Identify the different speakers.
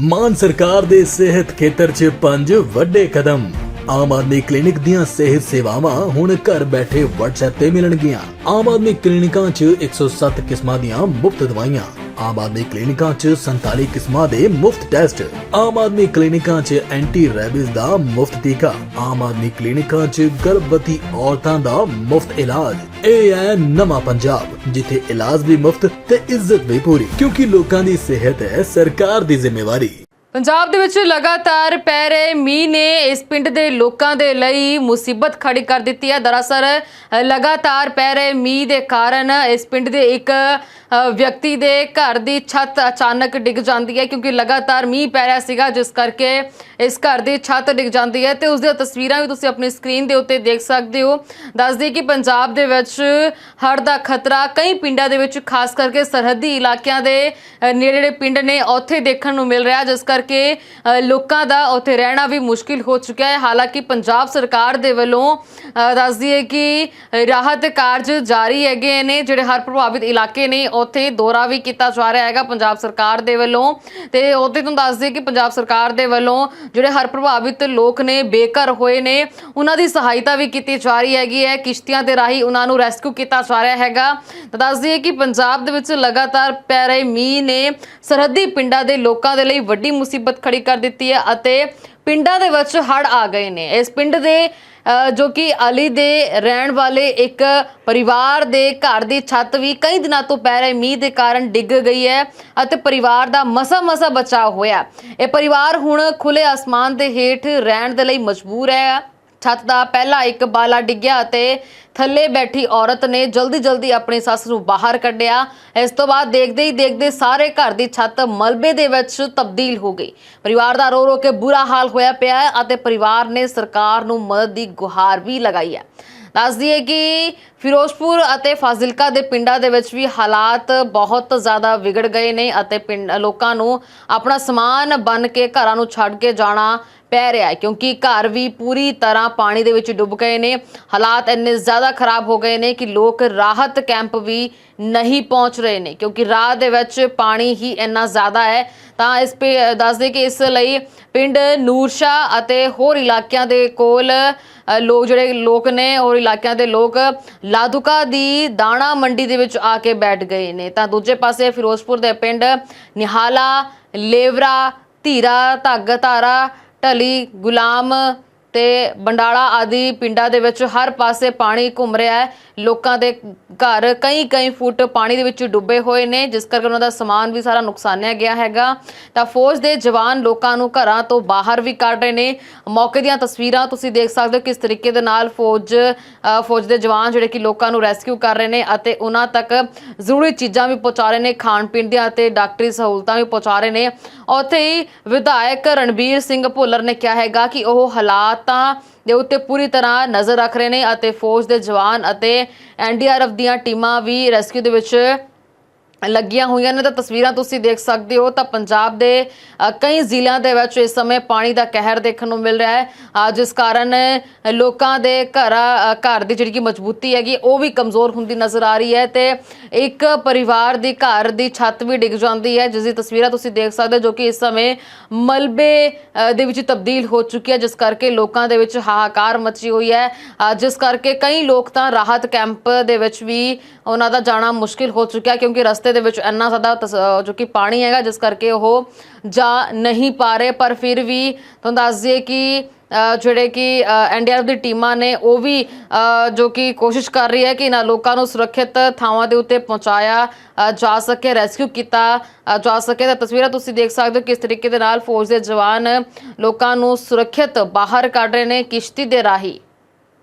Speaker 1: ਮਾਨ ਸਰਕਾਰ ਦੇ ਸਿਹਤ ਖੇਤਰ 'ਚ ਪੰਜ ਵੱਡੇ ਕਦਮ। ਆਮ ਆਦਮੀ ਕਲੀਨਿਕ ਦੀਆਂ ਸਿਹਤ ਸੇਵਾਵਾਂ ਹੁਣ ਘਰ ਬੈਠੇ WhatsApp ਤੇ ਮਿਲਣਗੀਆਂ। ਆਮ ਆਦਮੀ ਕਲੀਨਿਕਾਂ 'ਚ 107 ਕਿਸਮਾਂ ਦੀਆਂ ਮੁਫਤ ਦਵਾਈਆਂ। ਆਮ ਆਦਮੀ ਕਲੀਨਿਕਾਂ 'ਚ 47 ਕਿਸਮਾਂ ਦੇ ਮੁਫਤ ਟੈਸਟ। ਆਮ ਆਦਮੀ ਕਲੀਨਿਕਾਂ 'ਚ ਐਂਟੀ ਰੈਬਿਸ ਦਾ ਮੁਫਤ ਟੀਕਾ। ਆਮ ਆਦਮੀ ਕਲੀਨਿਕਾਂ 'ਚ ਗਰਭਵਤੀ ਔਰਤਾਂ ਦਾ ਮੁਫਤ ਇਲਾਜ। ਇਹ ਹੈ ਨਵਾਂ ਪੰਜਾਬ, ਜਿੱਥੇ ਇਲਾਜ ਵੀ ਮੁਫਤ ਤੇ ਇੱਜ਼ਤ ਵੀ ਪੂਰੀ, ਕਿਉਂਕਿ ਲੋਕਾਂ ਦੀ ਸਿਹਤ ਹੈ ਸਰਕਾਰ ਦੀ ਜ਼ਿੰਮੇਵਾਰੀ।
Speaker 2: ਪੰਜਾਬ ਦੇ ਵਿੱਚ ਲਗਾਤਾਰ ਪੈ ਰਹੇ ਮੀਂਹ ਨੇ ਇਸ ਪਿੰਡ ਦੇ ਲੋਕਾਂ ਦੇ ਲਈ ਮੁਸੀਬਤ ਖੜੀ ਕਰ ਦਿੱਤੀ ਹੈ। ਦਰਅਸਲ, ਲਗਾਤਾਰ ਪੈ ਰਹੇ ਮੀਂਹ ਦੇ ਕਾਰਨ ਇਸ ਪਿੰਡ ਦੇ ਇੱਕ ਵਿਅਕਤੀ ਦੇ ਘਰ ਦੀ ਛੱਤ ਅਚਾਨਕ ਡਿੱਗ ਜਾਂਦੀ ਹੈ ਕਿਉਂਕਿ ਲਗਾਤਾਰ ਮੀਂਹ ਪੈ ਰਿਹਾ ਸੀਗਾ ਜਿਸ ਕਰਕੇ ਇਸ ਘਰ ਦੀ ਛੱਤ ਡਿੱਗ ਜਾਂਦੀ ਹੈ। ਤੇ ਉਸ ਦੀਆਂ ਤਸਵੀਰਾਂ ਵੀ ਤੁਸੀਂ ਆਪਣੀ ਸਕਰੀਨ ਦੇ ਉੱਤੇ ਦੇਖ ਸਕਦੇ ਹੋ। ਦੱਸ ਦਈਏ ਕਿ ਪੰਜਾਬ ਦੇ ਵਿੱਚ ਹੜ੍ਹ ਦਾ ਖਤਰਾ ਕਈ ਪਿੰਡਾਂ ਦੇ ਵਿੱਚ ਖਾਸ ਕਰਕੇ ਸਰਹੱਦੀ ਇਲਾਕਿਆਂ ਦੇ ਅ, ਨੇੜੇ ਪਿੰਡ ਨੇ ਉੱਥੇ ਦੇਖਣ ਨੂੰ ਮਿਲ ਰਿਹਾ ਜਿਸ ਕਰਕੇ ਲੋਕਾਂ ਦਾ ਉੱਥੇ ਰਹਿਣਾ ਵੀ ਮੁਸ਼ਕਿਲ ਹੋ ਚੁੱਕਿਆ ਹੈ। ਹਾਲਾਂਕਿ ਪੰਜਾਬ ਸਰਕਾਰ ਦੇ ਵੱਲੋਂ ਅ, ਦੱਸ ਦਈਏ ਕਿ ਰਾਹਤ ਕਾਰਜ ਜਾਰੀ ਹੈਗੇ ਨੇ ਜਿਹੜੇ ਹਰ ਪ੍ਰਭਾਵਿਤ ਇਲਾਕੇ ਨੇ ਉੱਥੇ ਦੌਰਾ ਵੀ ਕੀਤਾ ਜਾ ਰਿਹਾ ਹੈਗਾ ਪੰਜਾਬ ਸਰਕਾਰ ਦੇ ਵੱਲੋਂ। ਤੇ ਉਹਦੇ ਤੋਂ ਦੱਸ ਦਈਏ ਕਿ ਪੰਜਾਬ ਸਰਕਾਰ ਦੇ ਵੱਲੋਂ ਜਿਹੜੇ ਹਰ ਪ੍ਰਭਾਵਿਤ ਲੋਕ ਨੇ, ਬੇਘਰ ਹੋਏ ਨੇ, ਉਹਨਾਂ ਦੀ ਸਹਾਇਤਾ ਵੀ ਕੀਤੀ ਜਾ ਰਹੀ ਹੈਗੀ ਹੈ। ਕਿਸ਼ਤੀਆਂ ਦੇ ਰਾਹੀਂ ਉਹਨਾਂ ਨੂੰ ਰੈਸਕਿਊ ਕੀਤਾ ਜਾ ਰਿਹਾ ਹੈਗਾ। ਤਾਂ ਦੱਸ ਦਈਏ ਕਿ ਪੰਜਾਬ ਦੇ ਵਿੱਚ ਲਗਾਤਾਰ ਪੈ ਰਹੇ ਮੀਂਹ ਨੇ ਸਰਹੱਦੀ ਪਿੰਡਾਂ ਦੇ ਲੋਕਾਂ ਦੇ ਲਈ ਵੱਡੀ ਮੁਸੀਬਤ ਖੜੀ ਕਰ ਦਿੱਤੀ ਹੈ ਅਤੇ ਪਿੰਡਾਂ ਦੇ ਵਿੱਚ ਹੜ੍ਹ ਆ ਗਏ ਨੇ। ਇਸ ਪਿੰਡ ਦੇ ਜੋ ਕਿ ਅਲੀ ਦੇ ਰਹਿਣ ਵਾਲੇ ਇੱਕ ਪਰਿਵਾਰ ਦੇ ਘਰ ਦੀ ਛੱਤ ਵੀ ਕਈ ਦਿਨਾਂ ਤੋਂ ਪੈ ਰਹੇ ਮੀਂਹ ਦੇ ਕਾਰਨ ਡਿੱਗ ਗਈ ਹੈ ਅਤੇ ਪਰਿਵਾਰ ਦਾ ਮਸਾ ਮਸਾ ਬਚਾਅ ਹੋਇਆ ਇਹ ਪਰਿਵਾਰ ਹੁਣ ਖੁੱਲੇ ਅਸਮਾਨ ਦੇ ਹੇਠ ਰਹਿਣ ਦੇ ਲਈ ਮਜਬੂਰ ਹੈ। ਛੱਤ ਦਾ ਪਹਿਲਾ ਇੱਕ ਬਾਲਾ ਡਿੱਗਿਆ ਅਤੇ ਥੱਲੇ ਬੈਠੀ ਔਰਤ ਨੇ ਜਲਦੀ ਜਲਦੀ ਆਪਣੀ ਸੱਸ ਨੂੰ ਬਾਹਰ ਕੱਢਿਆ। ਇਸ ਤੋਂ ਬਾਅਦ ਦੇਖਦੇ ਹੀ ਦੇਖਦੇ ਸਾਰੇ ਘਰ ਦੀ ਛੱਤ ਮਲਬੇ ਦੇ ਵਿੱਚ ਤਬਦੀਲ ਹੋ ਗਈ। ਪਰਿਵਾਰ ਦਾ ਰੋ ਰੋ ਕੇ ਬੁਰਾ ਹਾਲ ਹੋਇਆ ਪਿਆ ਹੈ ਅਤੇ ਪਰਿਵਾਰ ਨੇ ਸਰਕਾਰ ਨੂੰ ਮਦਦ ਦੀ ਗੁਹਾਰ ਵੀ ਲਗਾਈ ਹੈ। ਦੱਸ ਦਈਏ ਕਿ ਫਿਰੋਜ਼ਪੁਰ ਅਤੇ ਫਾਜ਼ਿਲਕਾ ਦੇ ਪਿੰਡਾਂ ਦੇ ਵਿੱਚ ਵੀ ਹਾਲਾਤ ਬਹੁਤ ਜ਼ਿਆਦਾ ਵਿਗੜ ਗਏ ਨੇ ਅਤੇ ਪਿੰਡ ਲੋਕਾਂ ਨੂੰ ਆਪਣਾ ਸਮਾਨ ਬਨ ਕੇ ਘਰਾਂ ਨੂੰ ਛੱਡ ਕੇ ਜਾਣਾ ਪੈ ਰਿਹਾ ਹੈ, ਕਿਉਂਕਿ ਘਰ ਵੀ ਪੂਰੀ ਤਰ੍ਹਾਂ ਪਾਣੀ ਦੇ ਵਿੱਚ ਡੁੱਬ ਗਏ ਨੇ। ਹਾਲਾਤ ਇੰਨੇ ਜ਼ਿਆਦਾ ਖਰਾਬ ਹੋ ਗਏ ਨੇ ਕਿ ਲੋਕ ਰਾਹਤ ਕੈਂਪ ਵੀ ਨਹੀਂ ਪਹੁੰਚ ਰਹੇ ਨੇ, ਕਿਉਂਕਿ ਰਾਹ ਦੇ ਵਿੱਚ ਪਾਣੀ ਹੀ ਇੰਨਾ ਜ਼ਿਆਦਾ ਹੈ। ਤਾਂ ਇਸ ਪੇ ਦੱਸਦੇ ਕਿ ਇਸ ਲਈ ਪਿੰਡ ਨੂਰਸ਼ਾ ਅਤੇ ਹੋਰ ਇਲਾਕਿਆਂ ਦੇ ਕੋਲ ਲੋਕ ਜਿਹੜੇ ਲੋਕ ਨੇ, ਹੋਰ ਇਲਾਕਿਆਂ ਦੇ ਲੋਕ ਲਾਦੂਕਾ ਦੀ ਦਾਣਾ ਮੰਡੀ ਦੇ ਵਿੱਚ ਆ ਕੇ ਬੈਠ ਗਏ ਨੇ। ਤਾਂ ਦੂਜੇ ਪਾਸੇ ਫਿਰੋਜ਼ਪੁਰ ਦੇ ਪਿੰਡ ਨਿਹਾਲਾ, ਲੇਵਰਾ, ਧੀਰਾ, ਧੱਗ ਧਾਰਾ ਢਲੀ ਗੁਲਾਮ ਤੇ ਬੰਡਾਲਾ ਆਦਿ ਪਿੰਡਾਂ ਦੇ ਵਿੱਚ ਹਰ ਪਾਸੇ ਪਾਣੀ ਘੁੰਮ ਰਿਹਾ ਹੈ। ਲੋਕਾਂ ਦੇ ਘਰ ਕਈ ਕਈ ਫੁੱਟ ਪਾਣੀ ਦੇ ਵਿੱਚ ਡੁੱਬੇ ਹੋਏ ਨੇ, ਜਿਸ ਕਰਕੇ ਉਹਨਾਂ ਦਾ ਸਮਾਨ ਵੀ ਸਾਰਾ ਨੁਕਸਾਨਿਆ ਗਿਆ ਹੈਗਾ। ਤਾਂ ਫੌਜ ਦੇ ਜਵਾਨ ਲੋਕਾਂ ਨੂੰ ਘਰਾਂ ਤੋਂ ਬਾਹਰ ਵੀ ਕੱਢ ਰਹੇ ਨੇ। ਮੌਕੇ ਦੀਆਂ ਤਸਵੀਰਾਂ ਤੁਸੀਂ ਦੇਖ ਸਕਦੇ ਹੋ ਕਿਸ ਤਰੀਕੇ ਦੇ ਨਾਲ ਫੌਜ ਫੌਜ ਦੇ ਜਵਾਨ ਜਿਹੜੇ ਕਿ ਲੋਕਾਂ ਨੂੰ ਰੈਸਕਿਊ ਕਰ ਰਹੇ ਨੇ ਅਤੇ ਉਹਨਾਂ ਤੱਕ ਜ਼ਰੂਰੀ ਚੀਜ਼ਾਂ ਵੀ ਪਹੁੰਚਾ ਰਹੇ ਨੇ, ਖਾਣ ਪੀਣ ਦੀਆਂ ਅਤੇ ਡਾਕਟਰੀ ਸਹੂਲਤਾਂ ਵੀ ਪਹੁੰਚਾ ਰਹੇ ਨੇ। ਉੱਥੇ ਹੀ ਵਿਧਾਇਕ ਰਣਬੀਰ ਸਿੰਘ ਭੁੱਲਰ ਨੇ ਕਿਹਾ ਹੈਗਾ ਕਿ ਉਹ ਹਾਲਾਤ ਦੇ ਉੱਤੇ ਪੂਰੀ ਤਰ੍ਹਾਂ ਨਜ਼ਰ ਰੱਖ ਰਹੇ ਨੇ ਅਤੇ ਫੌਜ ਦੇ ਜਵਾਨ ਅਤੇ ਐਨਡੀਆਰਐਫ ਦੀਆਂ ਟੀਮਾਂ ਵੀ ਰੈਸਕਿਊ ਦੇ ਵਿੱਚ ਲੱਗੀਆਂ ਹੋਈਆਂ ਨੇ ਤਾਂ ਤਸਵੀਰਾਂ ਤੁਸੀਂ ਦੇਖ ਸਕਦੇ ਹੋ ਤਾਂ ਪੰਜਾਬ ਦੇ ਕਈ ਜ਼ਿਲ੍ਹਿਆਂ ਦੇ ਵਿੱਚ ਇਸ ਸਮੇਂ ਪਾਣੀ ਦਾ ਕਹਿਰ ਦੇਖਣ ਨੂੰ ਮਿਲ ਰਿਹਾ ਹੈ। ਜਿਸ ਕਾਰਨ ਲੋਕਾਂ ਦੇ ਘਰਾਂ ਘਰ ਦੀ ਜਿਹੜੀ ਕਿ ਮਜ਼ਬੂਤੀ ਹੈਗੀ, ਉਹ ਵੀ ਕਮਜ਼ੋਰ ਹੁੰਦੀ ਨਜ਼ਰ ਆ ਰਹੀ ਹੈ ਤੇ ਇੱਕ ਪਰਿਵਾਰ ਦੀ ਘਰ ਦੀ ਛੱਤ ਵੀ ਡਿੱਗ ਜਾਂਦੀ ਹੈ, ਜਿਸ ਦੀ ਤਸਵੀਰਾਂ ਤੁਸੀਂ ਦੇਖ ਸਕਦੇ ਹੋ, ਜੋ ਕਿ ਇਸ ਸਮੇਂ ਮਲਬੇ ਦੇ ਵਿੱਚ ਤਬਦੀਲ ਹੋ ਚੁੱਕੀ ਹੈ, ਜਿਸ ਕਰਕੇ ਲੋਕਾਂ ਦੇ ਵਿੱਚ ਹਾਹਾਕਾਰ ਮਚੀ ਹੋਈ ਹੈ। ਜਿਸ ਕਰਕੇ ਕਈ ਲੋਕ ਤਾਂ ਰਾਹਤ ਕੈਂਪ ਦੇ ਵਿੱਚ ਵੀ ਉਹਨਾਂ ਦਾ ਜਾਣਾ ਮੁਸ਼ਕਿਲ ਹੋ ਚੁੱਕਿਆ, ਕਿਉਂਕਿ ਰਸਤੇ ਦੇ ਵਿੱਚ ਇੰਨਾ ਜ਼ਿਆਦਾ ਤਸ- ਜੋ ਕਿ ਪਾਣੀ ਹੈਗਾ, ਜਿਸ ਕਰਕੇ ਉਹ ਜਾ ਨਹੀਂ ਪਾ ਰਹੇ। ਪਰ ਫਿਰ ਵੀ ਤੁਹਾਨੂੰ ਦੱਸ ਦਈਏ ਕਿ ਜਿਹੜੇ ਕਿ ਐਨਡੀਆਰਐਫ ਦੀ ਟੀਮਾਂ ਨੇ, ਉਹ ਵੀ ਜੋ ਕਿ ਕੋਸ਼ਿਸ਼ ਕਰ ਰਹੀ ਹੈ ਕਿ ਇਹਨਾਂ ਲੋਕਾਂ ਨੂੰ ਸੁਰੱਖਿਅਤ ਥਾਵਾਂ ਦੇ ਉੱਤੇ ਪਹੁੰਚਾਇਆ ਜਾ ਸਕੇ, ਰੈਸਕਿਊ ਕੀਤਾ ਜਾ ਸਕੇ। ਤਾਂ ਤਸਵੀਰਾਂ ਤੁਸੀਂ ਦੇਖ ਸਕਦੇ ਹੋ ਕਿਸ ਤਰੀਕੇ ਦੇ ਨਾਲ ਫੌਜ ਦੇ ਜਵਾਨ ਲੋਕਾਂ ਨੂੰ ਸੁਰੱਖਿਅਤ ਬਾਹਰ ਕੱਢ ਰਹੇ ਨੇ ਕਿਸ਼ਤੀ ਦੇ ਰਾਹੀਂ।